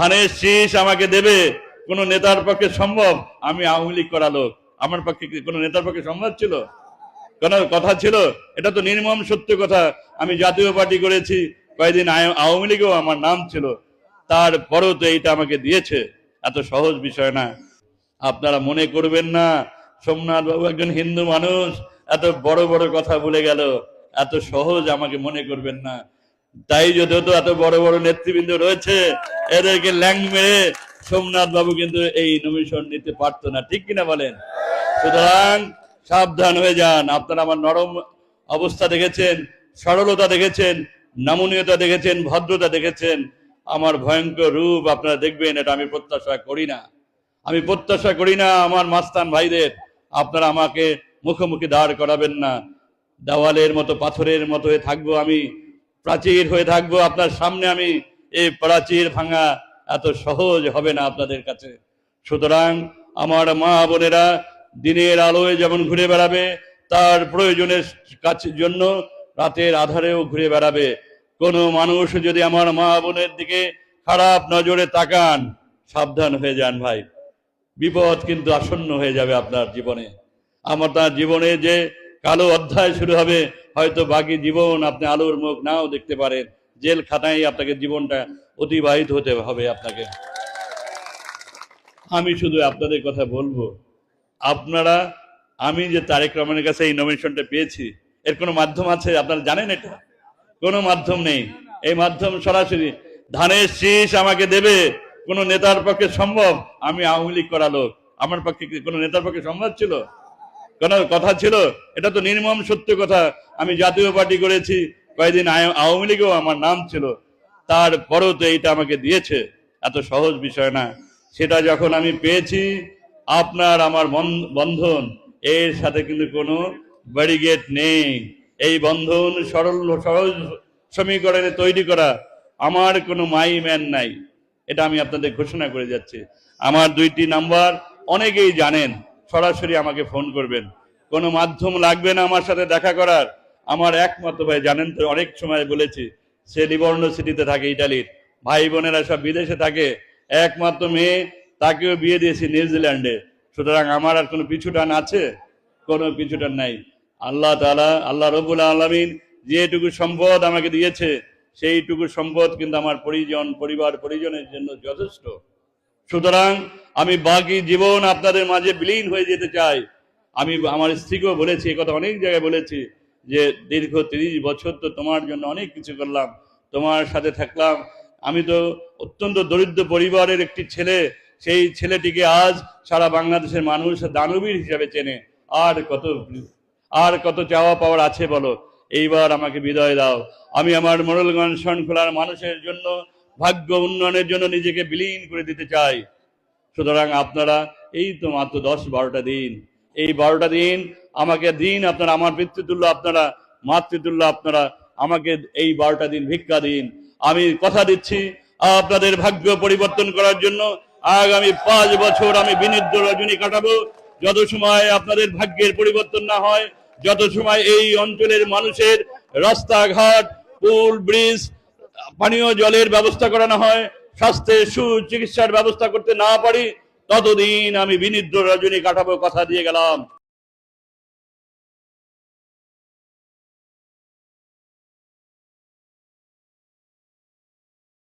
ধানের শীষ আমাকে দেবে, কোন নেতার পক্ষে সম্ভব? আমি আওয়ামী লীগ করা লোক। আমার পক্ষে কোনো নেতার পক্ষে সম্ভব ছিল? কোন? কথা ছিল? এটা তো নির্মম সত্য কথা। আমি জাতীয় পার্টি করেছি, কয়েকদিন আওয়ামী লীগেও আমার নাম ছিল। তারপরেও তো এইটা আমাকে দিয়েছে। এত সহজ বিষয় না। আপনারা মনে করবেন না, সোমনাথ বাবু একজন হিন্দু মানুষ, এত বড় বড় কথা বলে গেল। এত সহজ আমাকে মনে করবেন না। তাই যদি হতো এত বড় বড় নেতৃবৃন্দ রয়েছে, এদেরকে ল্যাং মেরে সোমনাথ বাবু কিন্তু এই নমিশন নিতে পারতো না, ঠিক কিনা বলেন? সুতরাং সাবধান হয়ে যান, আপনারা আমার নরম অবস্থা দেখেছেন, সরলতা দেখেছেন, নমনীয়তা দেখেছেন, ভদ্রতা দেখেছেন, আমার ভয়ঙ্কর রূপ আপনারা দেখবেন, এটা আমি প্রত্যাশা করি না। আমি প্রত্যাশা করি না আমার মাস্তান ভাইদের, আপনারা আমাকে মুখোমুখি দাঁড় করাবেন না, দেওয়ালের মতো, পাথরের মতো হয়ে থাকব আমি প্রাচীর হয়ে থাকব, আপনার সামনে আমি এই প্রাচীর ভাঙা এত সহজ হবে না আপনাদের কাছে। সুতরাং আমার মা বোনেরা, দিনের আলোয় যেমন ঘুরে বেড়াবে, তার প্রয়োজনের কাছে জন্য রাতের আধারেও ঘুরে বেড়াবে। কোনো মানুষ যদি আমার মা বোনের দিকে খারাপ নজরে তাকান, সাবধান হয়ে যান ভাই। বিপদ কিন্তু আসন্ন হয়ে যাবে আপনার জীবনে। আমার তার জীবনে যে কালো অধ্যায় শুরু হবে হয়তো বাকি জীবন আপনি আলোর মুখ নাও দেখতে পারেন। জেল খাতায় আপনাকে জীবনটা অতিবাহিত হতে হবে আপনাকে। আমি শুধু আপনাদের কথা বলব। আপনারা, আমি যে তারেক রহমানের কাছে এই নমিনেশনটা পেয়েছি, এর কোনো মাধ্যম আছে? আপনারা জানেন এটা? কোনো মাধ্যম নেই। এই মাধ্যম সরাসরি, ধানের শীষ আমাকে দেবে, কোনো নেতার পক্ষে সম্ভব? আমি আওয়ামী লীগ করা লোক। আমার পক্ষে কোনো নেতার পক্ষে সম্ভব ছিল? কোন? কথা ছিল, এটা তো নির্মম সত্য কথা। আমি জাতীয় পার্টি করেছি, কয়েকদিন আওয়ামী লীগেও আমার নাম ছিল। তারপরেও তো এইটা আমাকে দিয়েছে। এত সহজ বিষয় না। সেটা যখন আমি পেয়েছি, আপনার আমার বন- বন্ধন, এর সাথে কিন্তু কোনো ব্যারিগেট নেই। এই বন্ধন সরল, সহজ সমীকরণে তৈরি করা আমার কোনো মাই ম্যান নাই। এটা আমি আপনাদের ঘোষণা করে যাচ্ছি। আমার দুইটি নাম্বার, অনেকেই জানেন সরাসরি আমাকে ফোন করবেন। কোনো মাধ্যম লাগবে না আমার সাথে দেখা করার। আমার একমাত্র ভাই, জানেন তো, অনেক সময় বলেছি, সে লিবর্ণ সিটিতে থাকে ইটালির। ভাই বোনেরা সব বিদেশে থাকে। একমাত্র মেয়ে, তাকেও বিয়ে দিয়েছি নিউজিল্যান্ডে। সুতরাং আমার আর কোনো পিছুটান আছে? কোনো পিছুটান নাই। আল্লাহ তাআলা, আল্লাহ রবুল আলমিন যেটুকু সম্পদ আমাকে দিয়েছে, সেইটুকু সম্পদ কিন্তু আমার পরিজন, পরিবার, পরিজনের জন্য যথেষ্ট। সুতরাং আমি বাকি জীবন আপনাদের মাঝে বিলীন হয়ে যেতে চাই। আমি আমার স্ত্রীকেও বলেছি কথা অনেক জায়গায় বলেছি যে, দীর্ঘ তিরিশ বছর তো তোমার জন্য অনেক কিছু করলাম, তোমার সাথে থাকলাম। আমি তো অত্যন্ত দরিদ্র পরিবারের একটি ছেলে, সেই ছেলেটিকে আজ সারা বাংলাদেশের মানুষ দানবীর হিসাবে চেনে। আর কত আর কত চাওয়া পাওয়ার আছে বলো? এইবার আমাকে বিদায় দাও। আমি আমার মোড়লগঞ্জ শৃঙ্খলার মানুষের জন্য ভাগ্য উন্নয়নের জন্য নিজেকে বিলীন করে দিতে চাই। সুতরাং আপনারা, এই তো মাত্র দশ বারোটা দিন। এই বারোটা দিন আমাকে দিন আপনারা, আমার পিতৃতুল্য আপনারা, মাতৃতুল্য আপনারা আমাকে এই বারোটা দিন ভিক্ষা দিন। আমি কথা দিচ্ছি আপনাদের ভাগ্য পরিবর্তন করার জন্য। আগামী পাঁচ বছর আমি বিনিদ্র রজনী কাটাবো। যত সময় আপনাদের ভাগ্যের পরিবর্তন না হয়, যত সময় এই অঞ্চলের মানুষের রাস্তাঘাট, পুল, ব্রিজ পানীয় জলের ব্যবস্থা করানো হয়, স্বাস্থ্যের সুচিকিৎসার ব্যবস্থা করতে না পারি, ততদিন আমি বিনিদ্র রজনী কাটাবো কথা দিয়ে গেলাম।